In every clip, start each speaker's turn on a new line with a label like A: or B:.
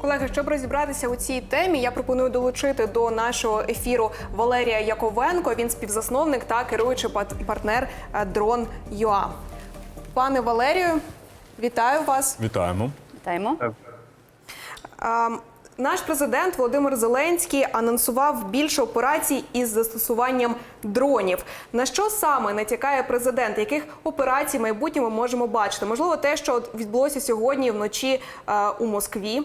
A: Колеги, щоб розібратися у цій темі, я пропоную долучити до нашого ефіру Валерія Яковенко. Він співзасновник та керуючий партнер е, Дрон ЮА. Пане Валерію, вітаю вас.
B: Вітаємо.
C: Вітаємо.
A: Наш президент Володимир Зеленський анонсував більше операцій із застосуванням дронів. На що саме натякає президент? Яких операцій в майбутньому можемо бачити? Можливо, те, що відбулося сьогодні вночі е, у Москві.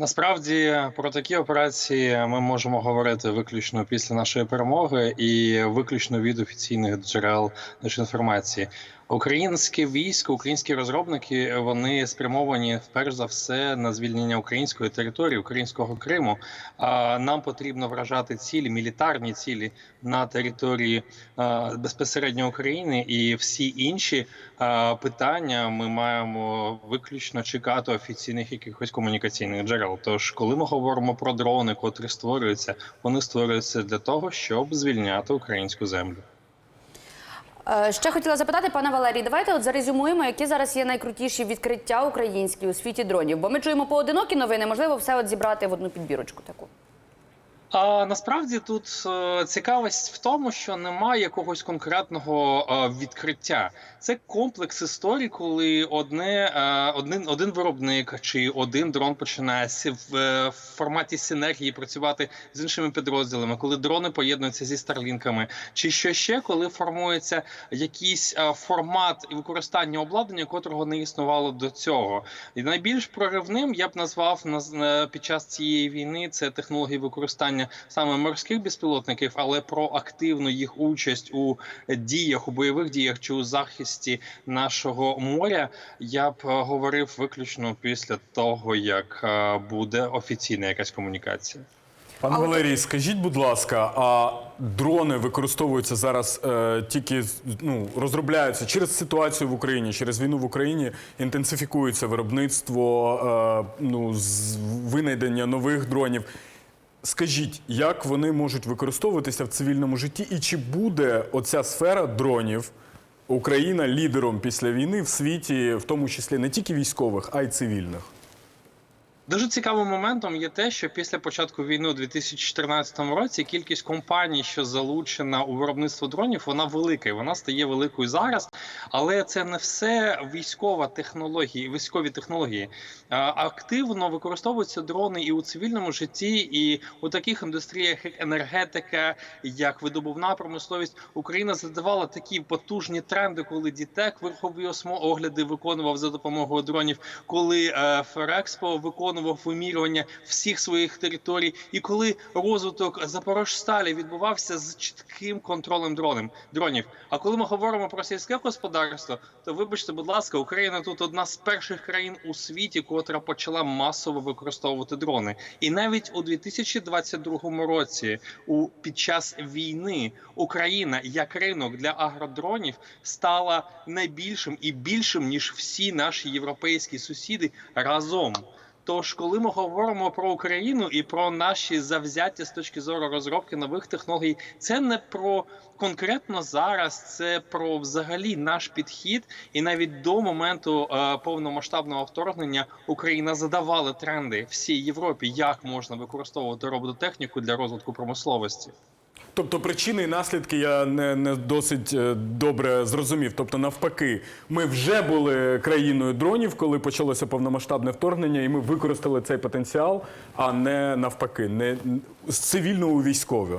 D: Насправді про такі операції ми можемо говорити виключно після нашої перемоги і виключно від офіційних джерел інформації. Українське військо, українські розробники вони спрямовані перш за все на звільнення української території, українського Криму. А нам потрібно вражати цілі, мілітарні цілі на території безпосередньо України, і всі інші питання ми маємо виключно чекати офіційних якихось комунікаційних джерел. Тож, коли ми говоримо про дрони, котрі створюються, вони створюються для того, щоб звільняти українську землю.
C: Е, Ще хотіла запитати, пане Валерій, давайте от зарезюмуємо, які зараз є найкрутіші відкриття українські у світі дронів. Бо ми чуємо поодинокі новини, можливо, все от зібрати в одну підбірочку таку.
D: А насправді тут е, цікавість в тому, що немає якогось конкретного е, відкриття. Це комплекс історій, коли одне е, один, один виробник чи один дрон починає в, форматі синергії працювати з іншими підрозділами, коли дрони поєднуються зі старлінками, чи що ще, коли формується якийсь формат і використання обладнання, котрого не існувало до цього. І найбільш проривним я б назвав наз- під час цієї війни це технології використання саме морських безпілотників, але про активну їх участь у діях, у бойових діях чи у захисті нашого моря. Я б е, говорив виключно після того, як е, буде офіційна якась комунікація.
B: Пане
A: Але-
B: Валерій, скажіть, будь ласка, а дрони використовуються зараз е, тільки ну, розробляються через ситуацію в Україні, через війну в Україні інтенсифікується виробництво е, ну, з винайдення нових дронів. Скажіть, як вони можуть використовуватися в цивільному житті, і чи буде оця сфера дронів Україна лідером після війни в світі, в тому числі не тільки військових, а й цивільних?
D: Дуже цікавим моментом є те, що після початку війни у 2014 році кількість компаній, що залучена у виробництво дронів, вона велика і вона стає великою зараз. Але це не все військова технологія, військові технології. Активно використовуються дрони і у цивільному житті, і у таких індустріях, як енергетика, як видобувна промисловість. Україна задавала такі потужні тренди, коли Дітек верхові осмо- огляди виконував за допомогою дронів, коли е, Ферекспо виконував вимірювання всіх своїх територій, і коли розвиток Запорожсталі відбувався з чітким контролем дронів. дронів. А коли ми говоримо про сільське господарство, то вибачте, будь ласка, Україна тут одна з перших країн у світі, котра почала масово використовувати дрони. І навіть у 2022 році, у під час війни, Україна як ринок для агродронів стала найбільшим і більшим ніж всі наші європейські сусіди разом. Тож, коли ми говоримо про Україну і про наші завзяття з точки зору розробки нових технологій, це не про конкретно зараз, це про взагалі наш підхід. І навіть до моменту е, повномасштабного вторгнення Україна задавала тренди всій Європі, як можна використовувати робототехніку для розвитку промисловості.
B: Тобто причини і наслідки я не, не досить е, добре зрозумів. Тобто, навпаки, ми вже були країною дронів, коли почалося повномасштабне вторгнення, і ми використали цей потенціал, а не навпаки, не з цивільного у військове.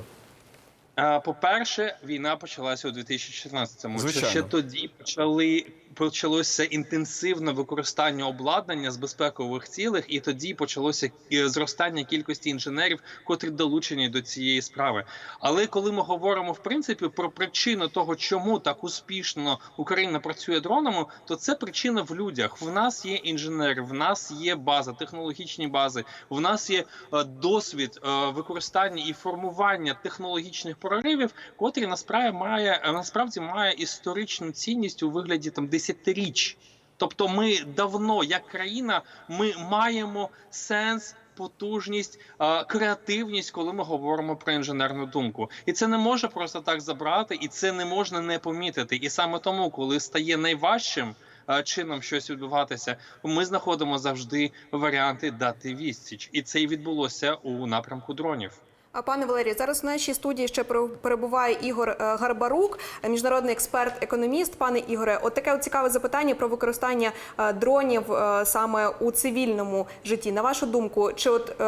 D: Е, По-перше, війна почалася у 2014-му.
B: Звичайно.
D: ще тоді почали почалося інтенсивне використання обладнання з безпекових цілих, і тоді почалося е, зростання кількості інженерів, котрі долучені до цієї справи. Але коли ми говоримо в принципі про причину того, чому так успішно Україна працює дронами, то це причина в людях. В нас є інженери, в нас є база, технологічні бази, в нас є е, досвід е, використання і формування технологічних проривів, котрі насправді має насправді має історичну цінність у вигляді там десятиріч. Тобто, ми давно, як країна, ми маємо сенс. Потужність, креативність, коли ми говоримо про інженерну думку, і це не може просто так забрати, і це не можна не помітити. І саме тому, коли стає найважчим, чином щось відбуватися, ми знаходимо завжди варіанти дати відсіч, і це і відбулося у напрямку дронів.
A: А пане Валерію, зараз в нашій студії ще пере- перебуває Ігор е, Гарбарук, міжнародний експерт, економіст. Пане Ігоре, от таке цікаве запитання про використання е, дронів е, саме у цивільному житті. На вашу думку, чи от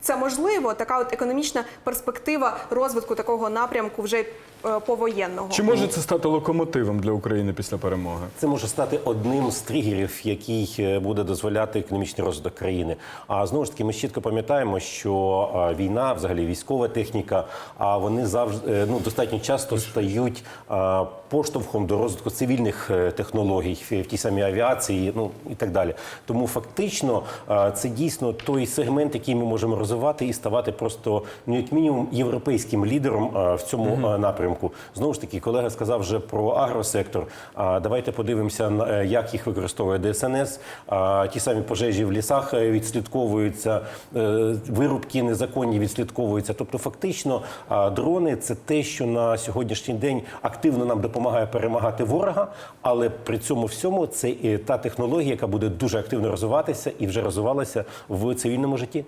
A: це можливо, така от економічна перспектива розвитку такого напрямку вже е, повоєнного?
B: Чи може це стати локомотивом для України після перемоги?
E: Це може стати одним з тригерів, який е, буде дозволяти економічний розвиток країни. А знову ж таки, ми чітко пам'ятаємо, що е, війна, взагалі військова техніка, а вони завжди ну достатньо часто стають поштовхом до розвитку цивільних технологій в тій самій авіації, ну і так далі. Тому фактично це дійсно той сегмент, який ми можемо розвивати і ставати просто ну як мінімум європейським лідером е, в цьому е, напрямку. Знову ж таки, колега сказав вже про агросектор. А давайте подивимося на е, як їх використовує ДСНС. Ті самі пожежі в лісах відслідковуються, вирубки незаконні відслідковуються. Тобто, фактично, дрони це те, що на сьогоднішній день активно нам допомагає перемагати ворога, але при цьому всьому це е, та технологія, яка буде дуже активно розвиватися і вже розвивалася в цивільному житті.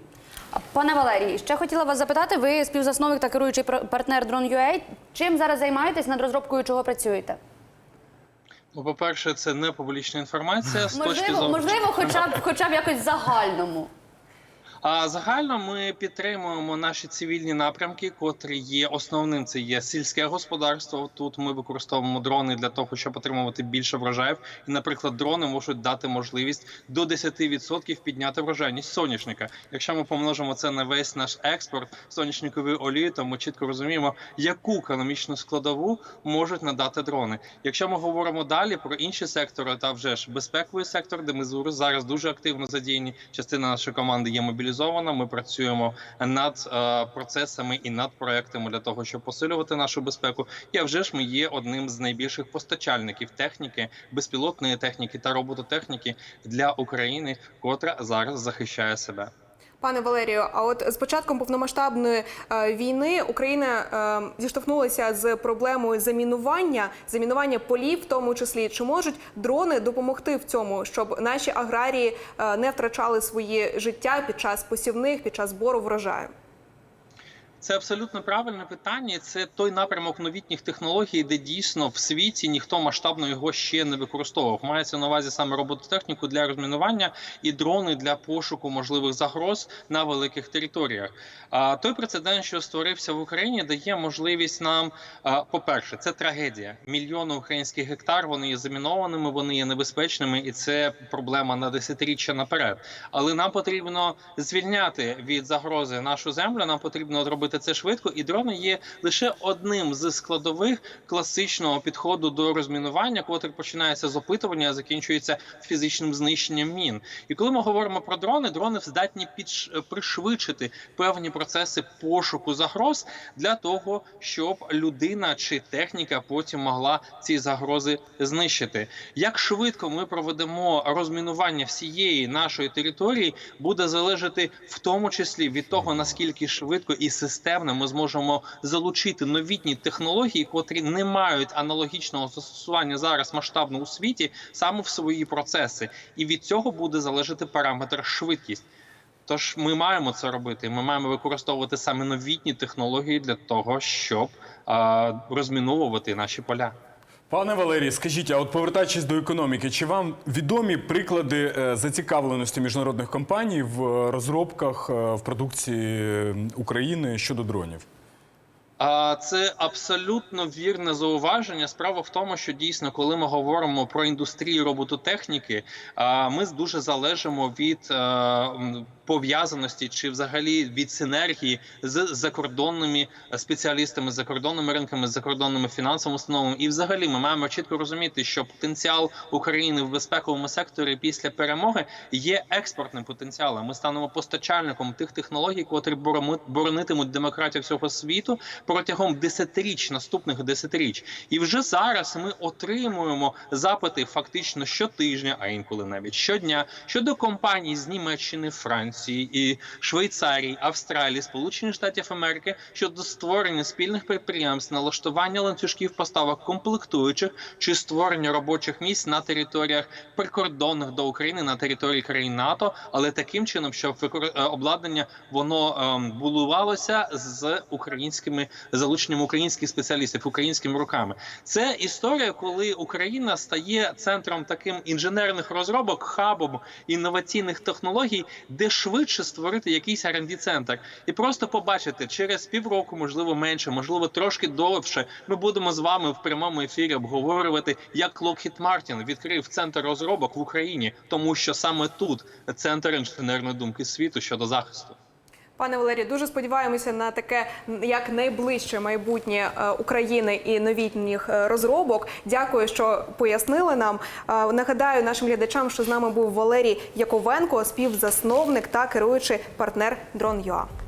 C: Пане Валерій, ще хотіла вас запитати. Ви співзасновник та керуючий партнер Drone.ua. Чим зараз займаєтесь над розробкою чого працюєте?
D: Ну, по-перше, це не публічна інформація з точки
C: Можливо,
D: зору.
C: можливо, хоча б хоча б якось загальному.
D: А загально ми підтримуємо наші цивільні напрямки, котрі є основним. Це є сільське господарство. Тут ми використовуємо дрони для того, щоб отримувати більше врожаїв. І, наприклад, дрони можуть дати можливість до 10% підняти врожайність соняшника. Якщо ми помножимо це на весь наш експорт соняшникової олії, то ми чітко розуміємо, яку економічну складову можуть надати дрони. Якщо ми говоримо далі про інші сектори, та вже ж безпековий сектор, де ми зараз дуже активно задіяні. Частина нашої команди є мобілізована. Ми працюємо над е, процесами і над проектами для того, щоб посилювати нашу безпеку. І вже ж ми є одним з найбільших постачальників техніки, безпілотної техніки та робототехніки для України, котра зараз захищає себе.
A: Пане Валерію, а от з початком повномасштабної е, війни Україна е, зіштовхнулася з проблемою замінування, замінування полів, в тому числі. Чи можуть дрони допомогти в цьому, щоб наші аграрії е, не втрачали свої життя під час посівних, під час збору врожаю?
D: Це абсолютно правильне питання. Це той напрямок новітніх технологій, де дійсно в світі ніхто масштабно його ще не використовував. Мається на увазі саме робототехніку для розмінування і дрони для пошуку можливих загроз на великих територіях. А той прецедент, що створився в Україні, дає можливість нам, по-перше, це трагедія. Мільйони українських гектар вони є замінованими, вони є небезпечними, і це проблема на десятиріччя наперед. Але нам потрібно звільняти від загрози нашу землю. Нам потрібно зробити це швидко, і дрони є лише одним з складових класичного підходу до розмінування, котрий починається з опитування, а закінчується фізичним знищенням мін. І коли ми говоримо про дрони, дрони здатні підш- пришвидшити певні процеси пошуку загроз для того, щоб людина чи техніка потім могла ці загрози знищити. Як швидко ми проведемо розмінування всієї нашої території, буде залежати в тому числі від того, наскільки швидко і системно ми зможемо залучити новітні технології, котрі не мають аналогічного застосування зараз масштабно у світі, саме в свої процеси, і від цього буде залежати параметр швидкість. Тож ми маємо це робити. Ми маємо використовувати саме новітні технології для того, щоб е розміновувати наші поля.
B: Пане Валерій, скажіть, а от повертаючись до економіки, чи вам відомі приклади е, зацікавленості міжнародних компаній в розробках е, в продукції України щодо дронів?
D: Це абсолютно вірне зауваження. Справа в тому, що дійсно, коли ми говоримо про індустрію робототехніки, ми дуже залежимо від е, пов'язаності чи взагалі від синергії з закордонними спеціалістами, з закордонними ринками, з закордонними фінансовими установами. І взагалі ми маємо чітко розуміти, що потенціал України в безпековому секторі після перемоги є експортним потенціалом. Ми станемо постачальником тих технологій, котрі боронитимуть демократію всього світу протягом десятиріч, наступних десятиріч. І вже зараз ми отримуємо запити фактично щотижня, а інколи навіть щодня щодо компаній з Німеччини, Франції і Швейцарії, Австралії, Сполучених Штатів Америки щодо створення спільних підприємств, налаштування ланцюжків поставок комплектуючих чи створення робочих місць на територіях прикордонних до України на території країн НАТО, але таким чином, щоб е, обладнання воно ем, будувалося з українськими залученням українських спеціалістів, українськими руками. Це історія, коли Україна стає центром таким інженерних розробок, хабом інноваційних технологій, де швидше створити якийсь R&D центр і просто побачити через півроку, можливо, менше, можливо, трошки довше. Ми будемо з вами в прямому ефірі обговорювати, як Lockheed Martin відкрив центр розробок в Україні, тому що саме тут центр інженерної думки світу щодо захисту.
A: Пане Валерію, дуже сподіваємося на таке як найближче майбутнє е, України і новітніх е, розробок. Дякую, що пояснили нам. Е, Нагадаю нашим глядачам, що з нами був Валерій Яковенко, співзасновник та керуючий партнер Дрон.ua.